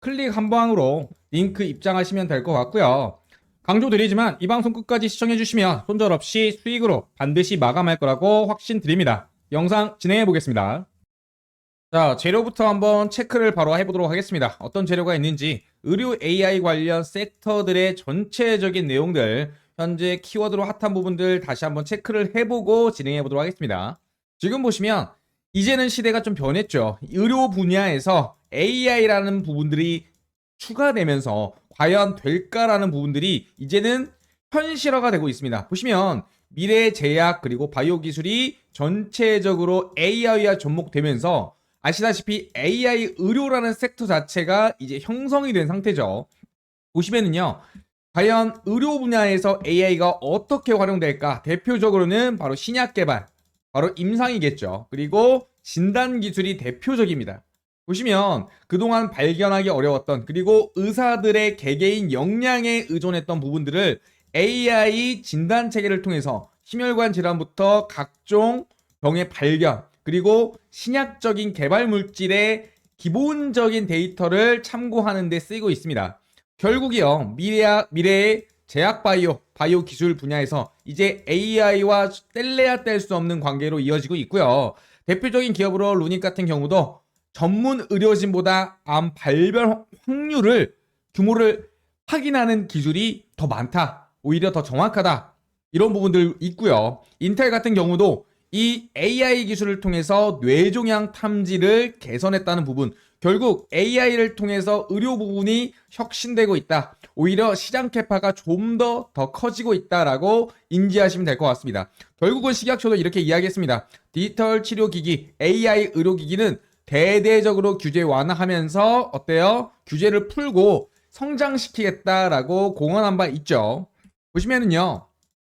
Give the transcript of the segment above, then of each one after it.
클릭 한 방으로 링크 입장하시면 될 것 같고요. 강조드리지만 이 방송 끝까지 시청해주시면 손절 없이 수익으로 반드시 마감할 거라고 확신드립니다. 영상 진행해 보겠습니다. 자, 재료부터 한번 체크를 바로 해보도록 하겠습니다. 어떤 재료가 있는지 의료 AI 관련 섹터들의 전체적인 내용들 현재 키워드로 핫한 부분들 다시 한번 체크를 해보고 진행해 보도록 하겠습니다. 지금 보시면 이제는 시대가 좀 변했죠. 의료 분야에서 AI라는 부분들이 추가되면서 과연 될까라는 부분들이 이제는 현실화가 되고 있습니다. 보시면 미래 제약 그리고 바이오 기술이 전체적으로 AI와 접목되면서 아시다시피 AI 의료라는 섹터 자체가 이제 형성이 된 상태죠. 보시면은요. 과연 의료 분야에서 AI가 어떻게 활용될까? 대표적으로는 바로 신약 개발, 바로 임상이겠죠. 그리고 진단 기술이 대표적입니다. 보시면 그동안 발견하기 어려웠던 그리고 의사들의 개개인 역량에 의존했던 부분들을 AI 진단 체계를 통해서 심혈관 질환부터 각종 병의 발견 그리고 신약적인 개발 물질의 기본적인 데이터를 참고하는 데 쓰이고 있습니다. 결국이요 미래 미래의 제약 바이오 바이오 기술 분야에서 이제 AI와 뗄래야 뗄 수 없는 관계로 이어지고 있고요. 대표적인 기업으로 루닉 같은 경우도 전문 의료진보다 암 발병 확률을 규모를 확인하는 기술이 더 많다. 오히려 더 정확하다. 이런 부분들 있고요. 인텔 같은 경우도 이 AI 기술을 통해서 뇌종양 탐지를 개선했다는 부분. 결국 AI를 통해서 의료 부분이 혁신되고 있다. 오히려 시장 캐파가 좀 더더 커지고 있다라고 인지하시면 될 것 같습니다. 결국은 식약처도 이렇게 이야기했습니다. 디지털 치료 기기, AI 의료 기기는 대대적으로 규제 완화하면서 어때요? 규제를 풀고 성장시키겠다라고 공언한 바 있죠. 보시면은요.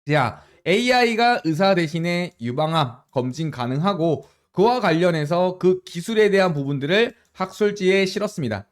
자, AI가 의사 대신에 유방암 검진 가능하고 그와 관련해서 그 기술에 대한 부분들을 학술지에 실었습니다.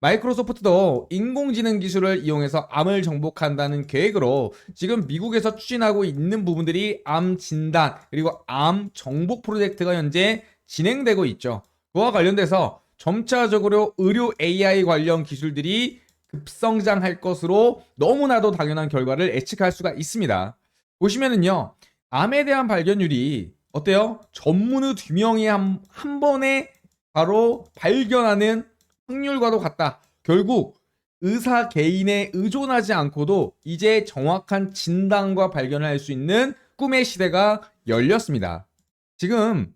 마이크로소프트도 인공지능 기술을 이용해서 암을 정복한다는 계획으로 지금 미국에서 추진하고 있는 부분들이 암 진단 그리고 암 정복 프로젝트가 현재 진행되고 있죠. 그와 관련돼서 점차적으로 의료 AI 관련 기술들이 급성장할 것으로 너무나도 당연한 결과를 예측할 수가 있습니다. 보시면은요, 암에 대한 발견율이 어때요? 전문의 두 명이 한, 한 번에 바로 발견하는 확률과도 같다. 결국 의사 개인에 의존하지 않고도 이제 정확한 진단과 발견을 할수 있는 꿈의 시대가 열렸습니다. 지금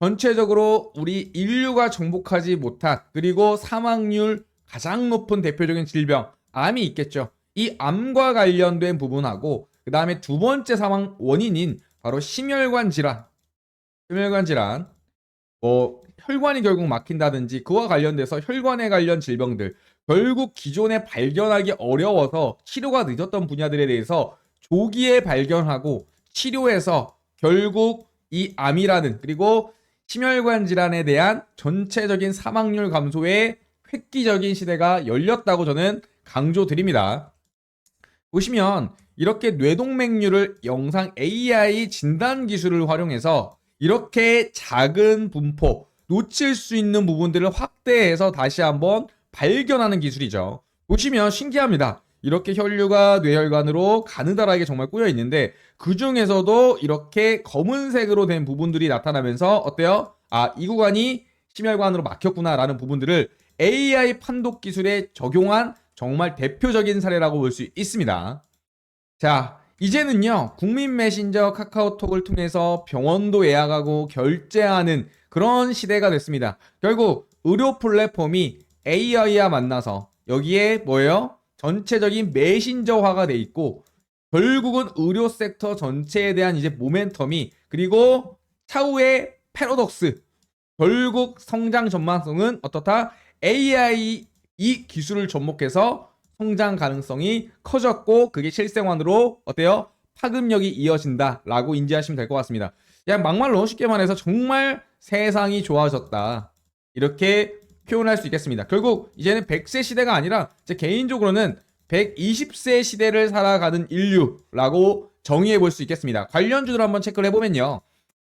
전체적으로 우리 인류가 정복하지 못한 그리고 사망률 가장 높은 대표적인 질병 암이 있겠죠. 이 암과 관련된 부분하고 그 다음에 두 번째 사망 원인인 바로 심혈관 질환, 심혈관 질환, 뭐 혈관이 결국 막힌다든지 그와 관련돼서 혈관에 관련 질병들. 결국 기존에 발견하기 어려워서 치료가 늦었던 분야들에 대해서 조기에 발견하고 치료해서 결국 이 암이라는 그리고 심혈관 질환에 대한 전체적인 사망률 감소에 획기적인 시대가 열렸다고 저는 강조드립니다. 보시면 이렇게 뇌동맥류를 영상 AI 진단 기술을 활용해서 이렇게 작은 분포, 놓칠 수 있는 부분들을 확대해서 다시 한번 발견하는 기술이죠. 보시면 신기합니다. 이렇게 혈류가 뇌혈관으로 가느다랗게 정말 꾸려 있는데 그 중에서도 이렇게 검은색으로 된 부분들이 나타나면서 어때요? 아, 이 구간이 심혈관으로 막혔구나라는 부분들을 AI 판독 기술에 적용한 정말 대표적인 사례라고 볼 수 있습니다. 자, 이제는요, 국민 메신저 카카오톡을 통해서 병원도 예약하고 결제하는 그런 시대가 됐습니다. 결국 의료 플랫폼이 AI와 만나서 여기에 뭐예요? 전체적인 메신저화가 돼 있고 결국은 의료 섹터 전체에 대한 이제 모멘텀이 그리고 차후의 패러독스 결국 성장 전망성은 어떻다? AI 이 기술을 접목해서 성장 가능성이 커졌고 그게 실생활으로 어때요? 파급력이 이어진다라고 인지하시면 될 것 같습니다. 그냥 막말로 쉽게 말해서 정말 세상이 좋아졌다. 이렇게 표현할 수 있겠습니다. 결국 이제는 100세 시대가 아니라 제 개인적으로는 120세 시대를 살아가는 인류라고 정의해 볼 수 있겠습니다. 관련주들 한번 체크를 해보면요.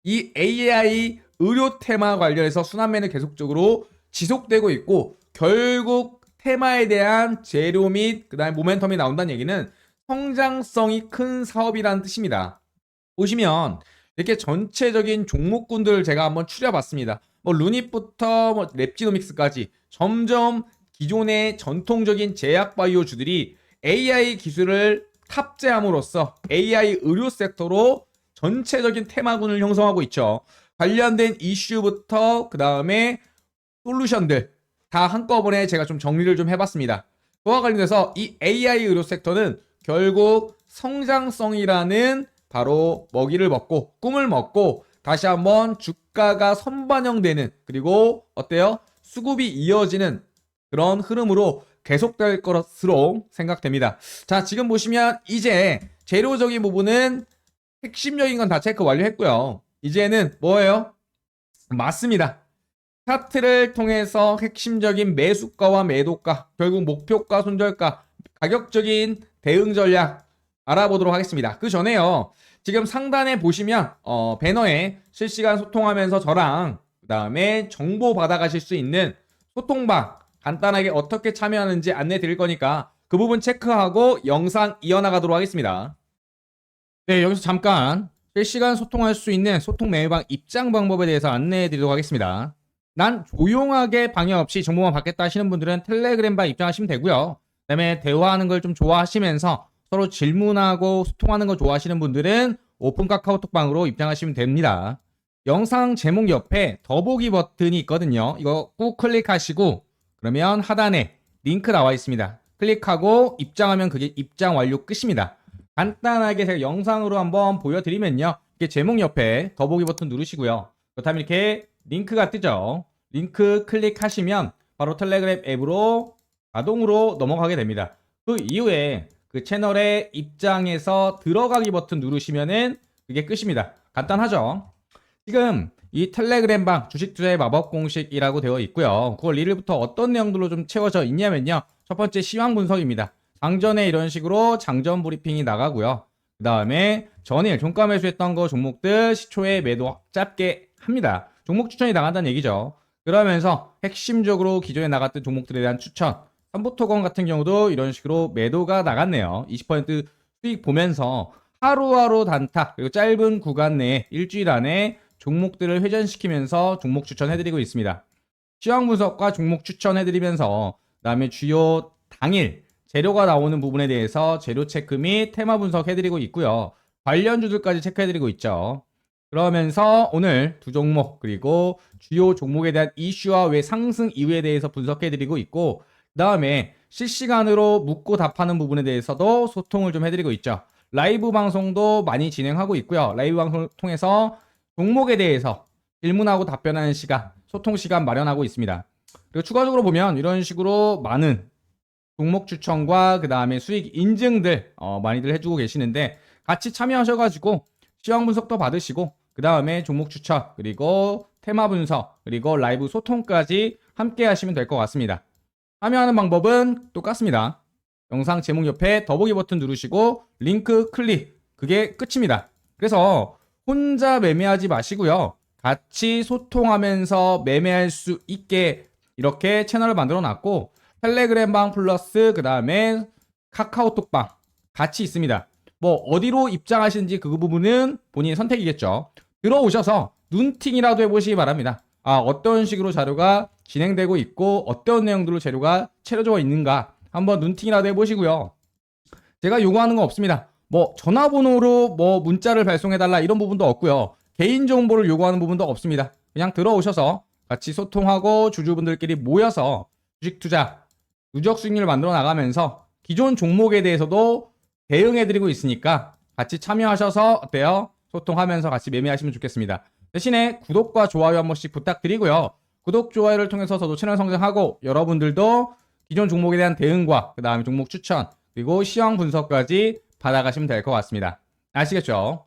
이 AI 의료 테마 관련해서 순환매는 계속적으로 지속되고 있고 결국 테마에 대한 재료 및 그다음에 모멘텀이 나온다는 얘기는 성장성이 큰 사업이라는 뜻입니다. 보시면 이렇게 전체적인 종목군들을 제가 한번 추려봤습니다. 뭐 루닛부터 뭐 랩지노믹스까지 점점 기존의 전통적인 제약 바이오주들이 AI 기술을 탑재함으로써 AI 의료 섹터로 전체적인 테마군을 형성하고 있죠. 관련된 이슈부터 그 다음에 솔루션들 다 한꺼번에 제가 좀 정리를 좀 해봤습니다. 그와 관련해서 이 AI 의료 섹터는 결국 성장성이라는 바로 먹이를 먹고 꿈을 먹고 다시 한번 주 가가 선반영되는 그리고 어때요? 수급이 이어지는 그런 흐름으로 계속될 것으로 생각됩니다. 자, 지금 보시면 이제 재료적인 부분은 핵심적인 건 다 체크 완료했고요. 이제는 뭐예요? 맞습니다. 차트를 통해서 핵심적인 매수가와 매도가, 결국 목표가, 손절가, 가격적인 대응 전략 알아보도록 하겠습니다. 그 전에요. 지금 상단에 보시면 어, 배너에 실시간 소통하면서 저랑 그 다음에 정보 받아가실 수 있는 소통방 간단하게 어떻게 참여하는지 안내 드릴 거니까 그 부분 체크하고 영상 이어나가도록 하겠습니다. 네, 여기서 잠깐 실시간 소통할 수 있는 소통 메뉴방 입장 방법에 대해서 안내해 드리도록 하겠습니다. 난 조용하게 방해 없이 정보만 받겠다 하시는 분들은 텔레그램방 입장하시면 되고요. 그다음에 대화하는 걸 좀 좋아하시면서 서로 질문하고 소통하는 거 좋아하시는 분들은 오픈 카카오톡방으로 입장하시면 됩니다. 영상 제목 옆에 더보기 버튼이 있거든요. 이거 꾹 클릭하시고 그러면 하단에 링크 나와 있습니다. 클릭하고 입장하면 그게 입장 완료 끝입니다. 간단하게 제가 영상으로 한번 보여드리면요. 이게 제목 옆에 더보기 버튼 누르시고요. 그렇다면 이렇게 링크가 뜨죠. 링크 클릭하시면 바로 텔레그램 앱으로 자동으로 넘어가게 됩니다. 그 이후에 그 채널의 입장에서 들어가기 버튼 누르시면은 그게 끝입니다. 간단하죠? 지금 이 텔레그램 방 주식 투자의 마법 공식이라고 되어 있고요. 9월 1일부터 어떤 내용들로 좀 채워져 있냐면요. 첫 번째 시황 분석입니다. 장전에 이런 식으로 장전 브리핑이 나가고요. 그 다음에 전일 종가 매수했던 거 종목들 시초에 매도 짧게 합니다. 종목 추천이 나간다는 얘기죠. 그러면서 핵심적으로 기존에 나갔던 종목들에 대한 추천. 삼보토건 같은 경우도 이런 식으로 매도가 나갔네요. 20% 수익 보면서 하루하루 단타 그리고 짧은 구간 내에 일주일 안에 종목들을 회전시키면서 종목 추천해드리고 있습니다. 시황 분석과 종목 추천해드리면서 그다음에 주요 당일 재료가 나오는 부분에 대해서 재료 체크 및 테마 분석해드리고 있고요. 관련주들까지 체크해드리고 있죠. 그러면서 오늘 두 종목 그리고 주요 종목에 대한 이슈와 왜 상승 이유에 대해서 분석해드리고 있고 그 다음에 실시간으로 묻고 답하는 부분에 대해서도 소통을 좀 해드리고 있죠. 라이브 방송도 많이 진행하고 있고요. 라이브 방송을 통해서 종목에 대해서 질문하고 답변하는 시간, 소통 시간 마련하고 있습니다. 그리고 추가적으로 보면 이런 식으로 많은 종목 추천과 그 다음에 수익 인증들 어, 많이들 해주고 계시는데 같이 참여하셔가지고 시황 분석도 받으시고 그 다음에 종목 추천 그리고 테마 분석 그리고 라이브 소통까지 함께 하시면 될 것 같습니다. 참여하는 방법은 똑같습니다. 영상 제목 옆에 더보기 버튼 누르시고 링크 클릭 그게 끝입니다. 그래서 혼자 매매하지 마시고요. 같이 소통하면서 매매할 수 있게 이렇게 채널을 만들어 놨고 텔레그램 방 플러스 그 다음에 카카오톡 방 같이 있습니다. 뭐 어디로 입장하시는지 그 부분은 본인 선택이겠죠. 들어오셔서 눈팅이라도 해보시기 바랍니다. 아 어떤 식으로 자료가 진행되고 있고 어떤 내용들로 재료가 채워져 있는가 한번 눈팅이라도 해보시고요. 제가 요구하는 건 없습니다. 뭐 전화번호로 뭐 문자를 발송해달라 이런 부분도 없고요. 개인 정보를 요구하는 부분도 없습니다. 그냥 들어오셔서 같이 소통하고 주주분들끼리 모여서 주식 투자 누적 수익률을 만들어 나가면서 기존 종목에 대해서도 대응해드리고 있으니까 같이 참여하셔서 어때요? 소통하면서 같이 매매하시면 좋겠습니다. 대신에 구독과 좋아요 한 번씩 부탁드리고요. 구독, 좋아요를 통해서 저도 채널 성장하고 여러분들도 기존 종목에 대한 대응과 그 다음에 종목 추천 그리고 시황 분석까지 받아가시면 될 것 같습니다. 아시겠죠?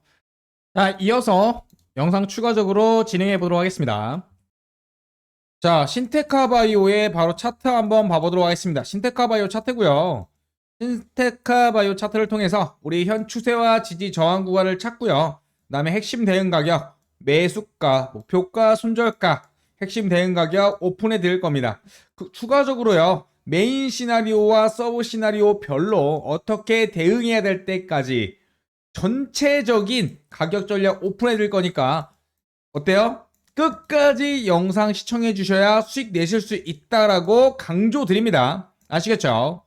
자, 이어서 영상 추가적으로 진행해 보도록 하겠습니다. 자, 신테카 바이오의 바로 차트 한번 봐보도록 하겠습니다. 신테카 바이오 차트고요. 신테카 바이오 차트를 통해서 우리 현 추세와 지지 저항 구간을 찾고요. 그 다음에 핵심 대응 가격, 매수가, 목표가, 손절가, 핵심 대응 가격 오픈해 드릴 겁니다. 그, 추가적으로요. 메인 시나리오와 서브 시나리오 별로 어떻게 대응해야 될 때까지 전체적인 가격 전략 오픈해 드릴 거니까 어때요? 끝까지 영상 시청해 주셔야 수익 내실 수 있다라고 강조 드립니다. 아시겠죠?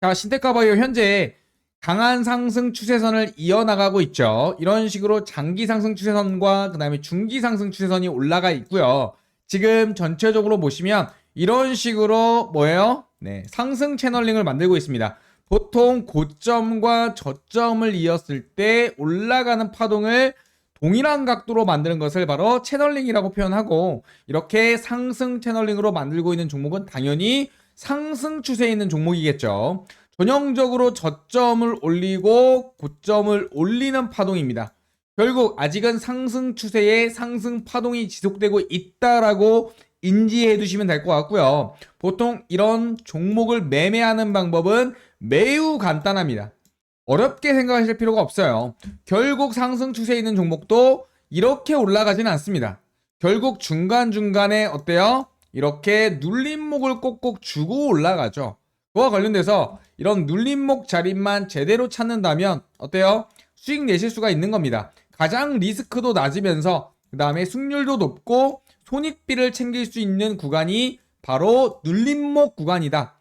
자, 신테카 바이오 현재 강한 상승 추세선을 이어나가고 있죠. 이런 식으로 장기 상승 추세선과 그 다음에 중기 상승 추세선이 올라가 있고요. 지금 전체적으로 보시면 이런 식으로 뭐예요? 네, 상승 채널링을 만들고 있습니다. 보통 고점과 저점을 이었을 때 올라가는 파동을 동일한 각도로 만드는 것을 바로 채널링이라고 표현하고 이렇게 상승 채널링으로 만들고 있는 종목은 당연히 상승 추세에 있는 종목이겠죠. 전형적으로 저점을 올리고 고점을 올리는 파동입니다. 결국 아직은 상승 추세에 상승 파동이 지속되고 있다라고 인지해 두시면 될 것 같고요. 보통 이런 종목을 매매하는 방법은 매우 간단합니다. 어렵게 생각하실 필요가 없어요. 결국 상승 추세에 있는 종목도 이렇게 올라가지는 않습니다. 결국 중간중간에 어때요? 이렇게 눌림목을 꼭꼭 주고 올라가죠. 그와 관련돼서 이런 눌림목 자리만 제대로 찾는다면 어때요? 수익 내실 수가 있는 겁니다. 가장 리스크도 낮으면서 그 다음에 승률도 높고 손익비를 챙길 수 있는 구간이 바로 눌림목 구간이다.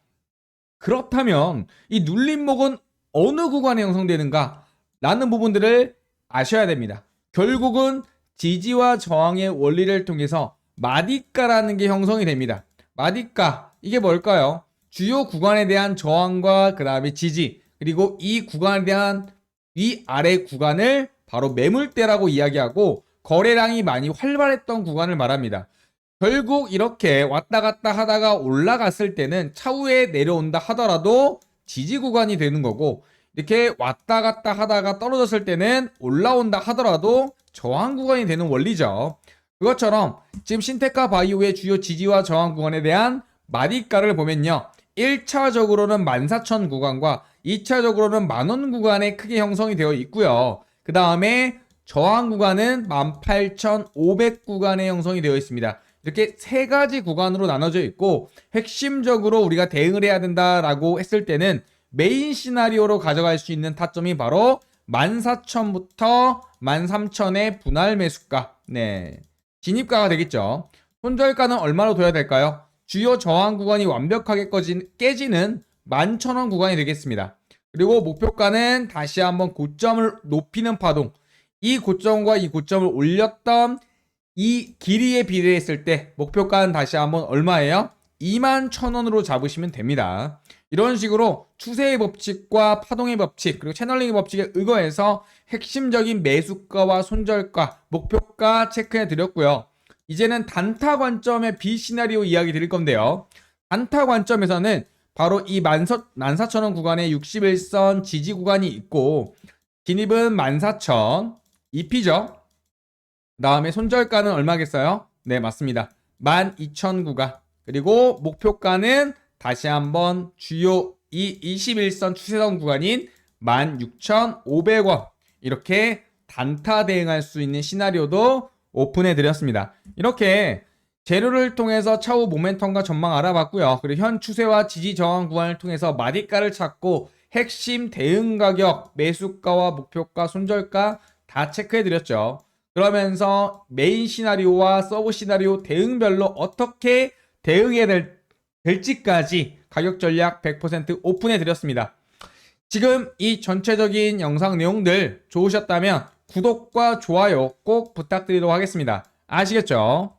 그렇다면 이 눌림목은 어느 구간에 형성되는가? 라는 부분들을 아셔야 됩니다. 결국은 지지와 저항의 원리를 통해서 마디가라는 게 형성이 됩니다. 마디가 이게 뭘까요? 주요 구간에 대한 저항과 그 다음에 지지 그리고 이 구간에 대한 위아래 구간을 바로 매물대라고 이야기하고 거래량이 많이 활발했던 구간을 말합니다. 결국 이렇게 왔다 갔다 하다가 올라갔을 때는 차후에 내려온다 하더라도 지지 구간이 되는 거고 이렇게 왔다 갔다 하다가 떨어졌을 때는 올라온다 하더라도 저항 구간이 되는 원리죠. 그것처럼 지금 신테카 바이오의 주요 지지와 저항 구간에 대한 마디가를 보면요. 1차적으로는 14,000 구간과 2차적으로는 만원 구간에 크게 형성이 되어 있고요. 그 다음에 저항 구간은 18,500 구간에 형성이 되어 있습니다. 이렇게 세 가지 구간으로 나눠져 있고 핵심적으로 우리가 대응을 해야 된다라고 했을 때는 메인 시나리오로 가져갈 수 있는 타점이 바로 14,000부터 13,000의 분할 매수가, 네, 진입가가 되겠죠. 손절가는 얼마로 둬야 될까요? 주요 저항 구간이 완벽하게 꺼진, 깨지는 11,000원 구간이 되겠습니다. 그리고 목표가는 다시 한번 고점을 높이는 파동, 이 고점과 이 고점을 올렸던 이 길이에 비례했을 때 목표가는 다시 한번 얼마예요? 2만 1000원으로 잡으시면 됩니다. 이런 식으로 추세의 법칙과 파동의 법칙 그리고 채널링의 법칙에 의거해서 핵심적인 매수가와 손절가, 목표가 체크해 드렸고요. 이제는 단타 관점의 비시나리오 이야기 드릴 건데요. 단타 관점에서는 바로 이 14,000원 구간에 61선 지지 구간이 있고 진입은 14,000 EP죠. 다음에 손절가는 얼마겠어요? 네, 맞습니다. 12,000 구간. 그리고 목표가는 다시 한번 주요 이 21선 추세선 구간인 16,500원. 이렇게 단타 대응할 수 있는 시나리오도 오픈해 드렸습니다. 이렇게 재료를 통해서 차후 모멘텀과 전망 알아봤고요. 그리고 현 추세와 지지 저항 구간을 통해서 마디가를 찾고 핵심 대응 가격, 매수가와 목표가, 손절가 다 체크해 드렸죠. 그러면서 메인 시나리오와 서브 시나리오 대응별로 어떻게 대응해야 될, 될지까지 가격 전략 100% 오픈해 드렸습니다. 지금 이 전체적인 영상 내용들 좋으셨다면 구독과 좋아요 꼭 부탁드리도록 하겠습니다. 아시겠죠?